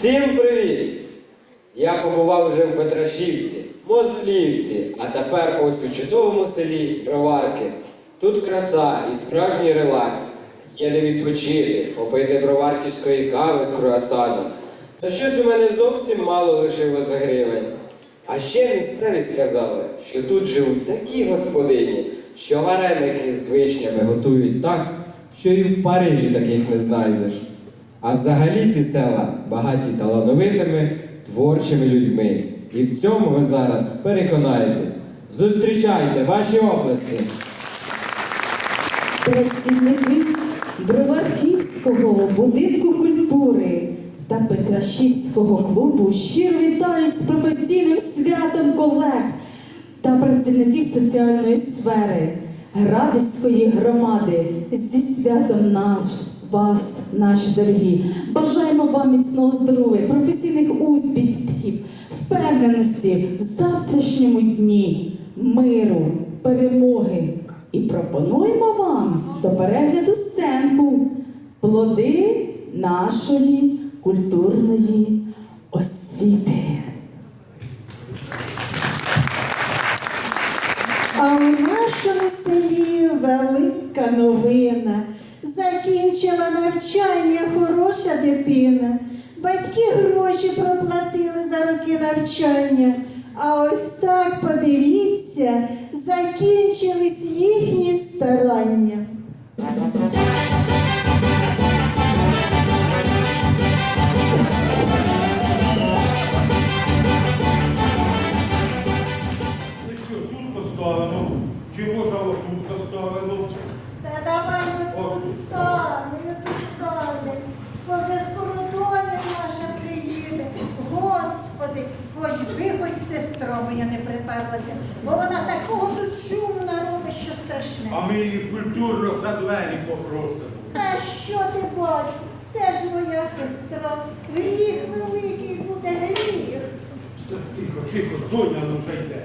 Всім привіт! Я побував вже в Петрашівці, Мозлівці, а тепер ось у чудовому селі Броварки. Тут краса і справжній релакс. Є де відпочити, попити броварківської кави з круасаном. Та щось у мене зовсім мало лишилося гривень. А ще місцеві сказали, що тут живуть такі господині, що вареники з вишнями готують так, що і в Парижі таких не знайдеш. А взагалі ці села багаті талановитими творчими людьми. І в цьому ви зараз переконаєтесь. Зустрічайте ваші оплески! Працівники Броварківського будинку культури та Петрашівського клубу щиро вітають з професійним святом колег та працівників соціальної сфери Градиської громади зі святом наш. Вас, наші дорогі, бажаємо вам міцного здоров'я, професійних успіхів, впевненості в завтрашньому дні, миру, перемоги. І пропонуємо вам до перегляду сценку плоди нашої культурної освіти. А у нашому селі велика новина. Закінчила навчання хороша дитина. Батьки гроші проплатили за роки навчання. А ось так подивіться, закінчились їхні старання. Хоч би хоч сестра моя не приперлася, бо вона такого тут шуму наробить, що страшне. А ми її культурно за двері попросимо. Та що ти батько? Це ж моя сестра. Гріх великий буде гріх. Все, Тихо, тихо, доня ну вже йде.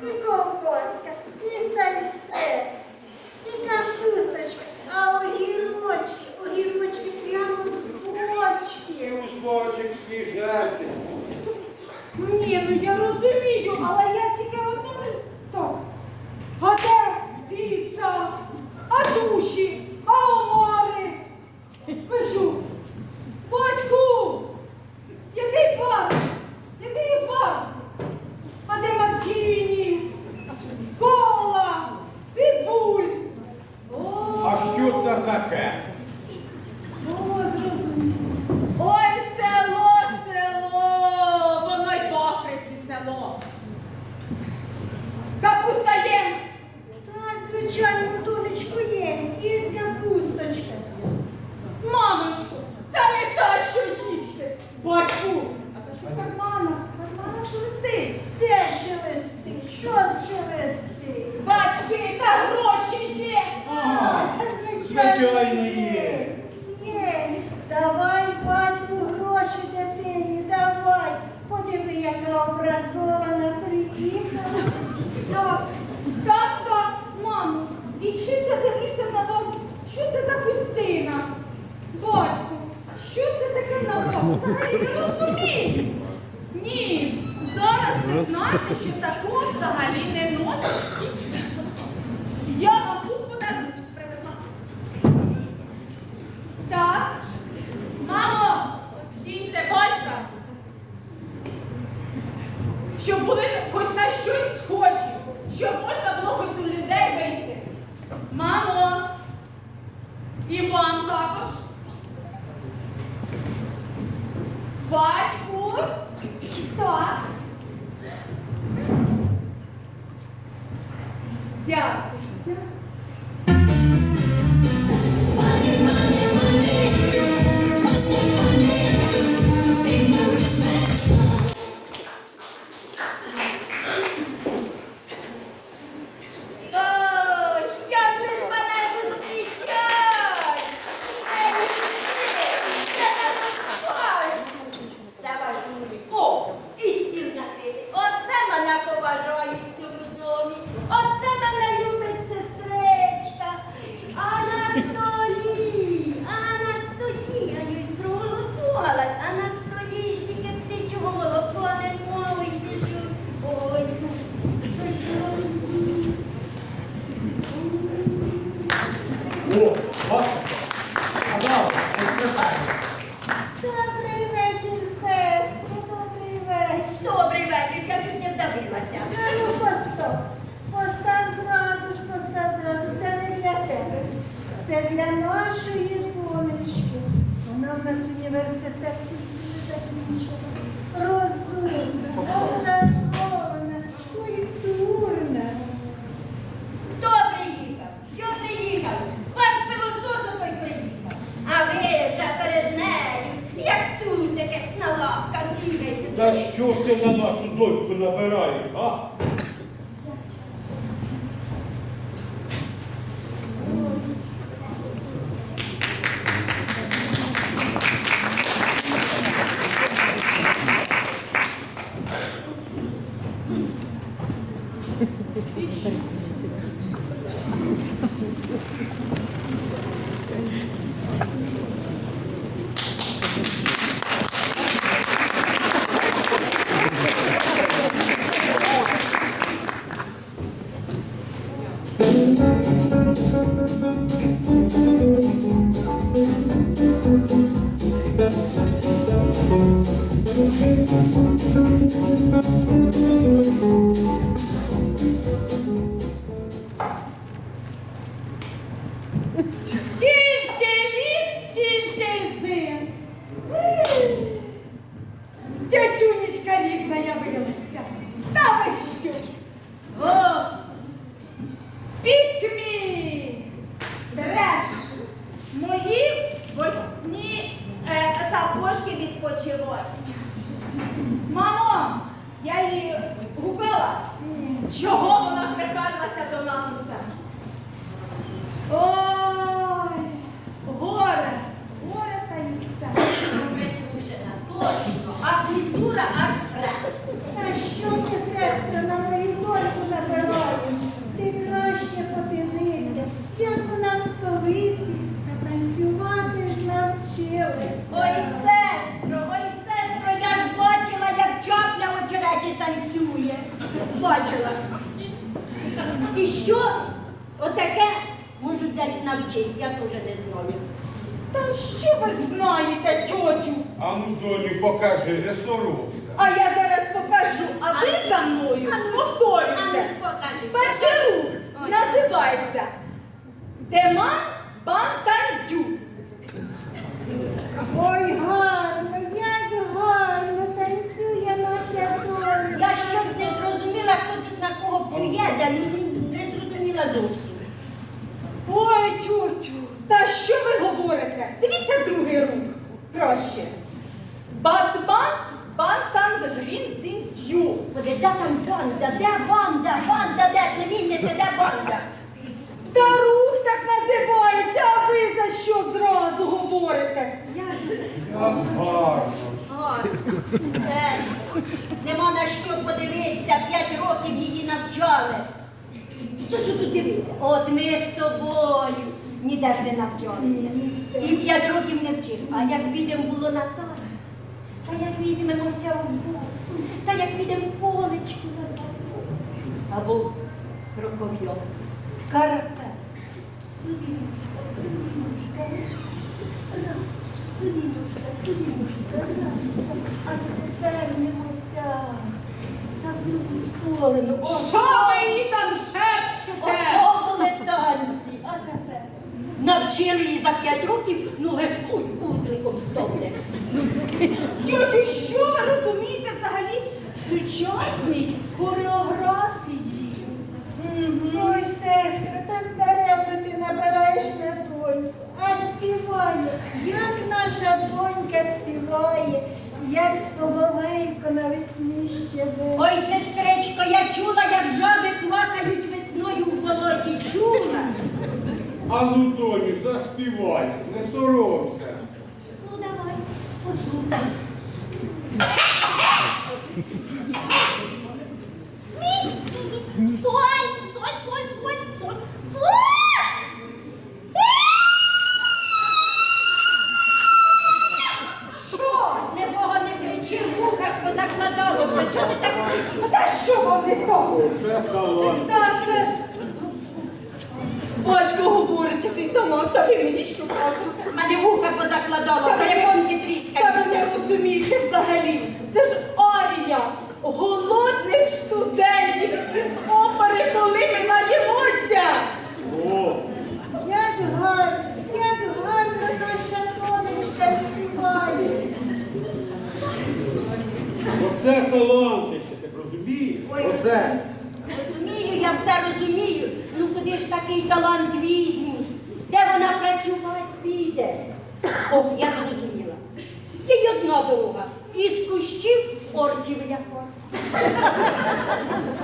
Digo, Взагалі не розумію. Ні, зараз ви знаєте, що такого взагалі не носить. Я вам тут подарунок привезла. Так, мамо, дійте батька щоб були but університет не закінчила. Розумна, образована, культурна. Хто приїхав? Що приїхав? Ваш пилосос той приїхав. А ви вже перед нею, як цуцики на лавках бігаєте. Та що ти на нашу дочку набираєш, а? Вона до нас оце? Ой, горе, горе та й все. Притушена, точно, а культура аж брат. Та що ти, сестра, на мою доньку набираєш? Ти краще подивися, як вона в столиці та танцювати навчилась. Ой, сестро, ой, сестро, я ж бачила, як чапля в очереті танцює. Бачила. І що? Отаке можу десь навчити, я теж не знаю. Та що ви знаєте, тьотю? А ну, доню, покажи, не соромся. А я зараз покажу, а ви за мною А ну, а ну повторюйте. покажи. Перший рух Ой. називається Деман Бантандю. Ой, гарно, як гарно танцює наша доня. Я щось не зрозуміла, хто тут на кого плює, да ну, не, не зрозуміла зовсім. Ой, тьотю, та що ви говорите? Дивіться другий рух. Краще. Батбан Бантанд Гріндіндю. Господи, де там банда? Де банда? Банда, де племінниця, де банда? Та рух так називається, а ви за що зразу говорите? Я Як гарно. Ой, е, нема на що подивитися, п'ять років її навчали. То що тут дивитися? От ми з тобою ніде ж не навчалися. І п'ять років не вчили. А як підемо було на танець, та як візьмемося в бок, та як підемо полечку на балкон, або крокодьок, карате, судінушка, судінушка, раз, судінушка, судінушка, раз, а тепер немося на другу сторону. О, Що ви її там шепчете? Ото були танці, а тепер навчили її за п'ять років ноги ой, кузликом стовлять. Тьотю, що ви розумієте взагалі в сучасній хореографії? Ой, сестра, так даремно ти набираєш на доньку. А співає, як наша донька співає, як соловейко навесні щебе. Ой, сестричко, я чула, як жаби квакають весною в болоті. Чула? А Лутоні заспівай, не соромся. Та ви мені що кажете? З мене вуха позакладало, перепонки Та ви не розумієте взагалі. Це ж арія голодних студентів із опери, коли ми наїмося. Як гарно, як гарно наша тонечка співає. оце таланти талантище, ти розумієш? Оце. Розумію, я все розумію. Ну куди ж такий талант віз? Вона працювати піде? О, я зрозуміла. Є й одна дорога. Із кущів орків ляпа.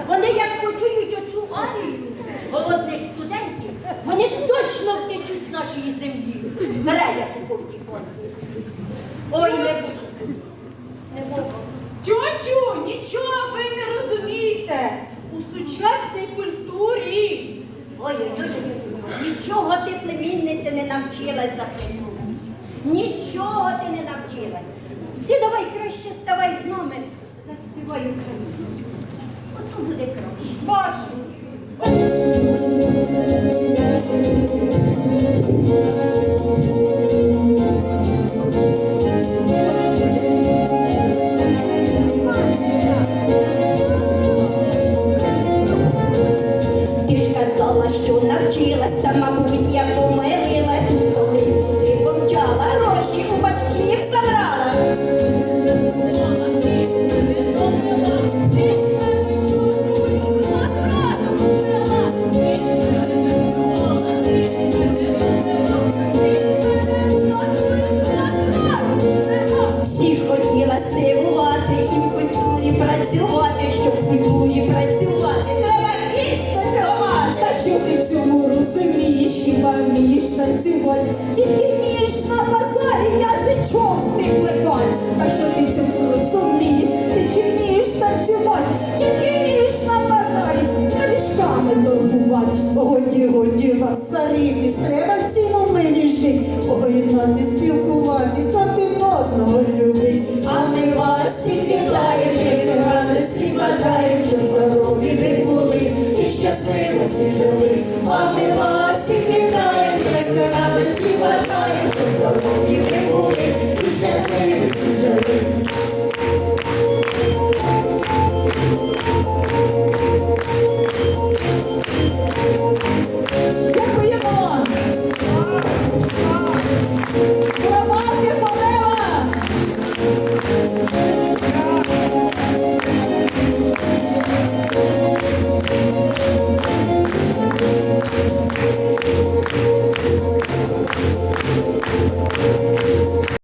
Вони як почують оцю арію голодних студентів, вони точно втечуть з нашої землі. З переляку повтікати. Ой, не буду. Не можу. Тьотю, нічого ви не розумієте. У сучасній культурі. Ой, ой, ой, нічого ти, племінниця, не навчилась за племінницю. Нічого ти не навчилась. Ти давай краще ставай з нами, заспівай українцю. От буде краще. Бачу. нами торгувати. Годі, годі вам, старі, треба всі.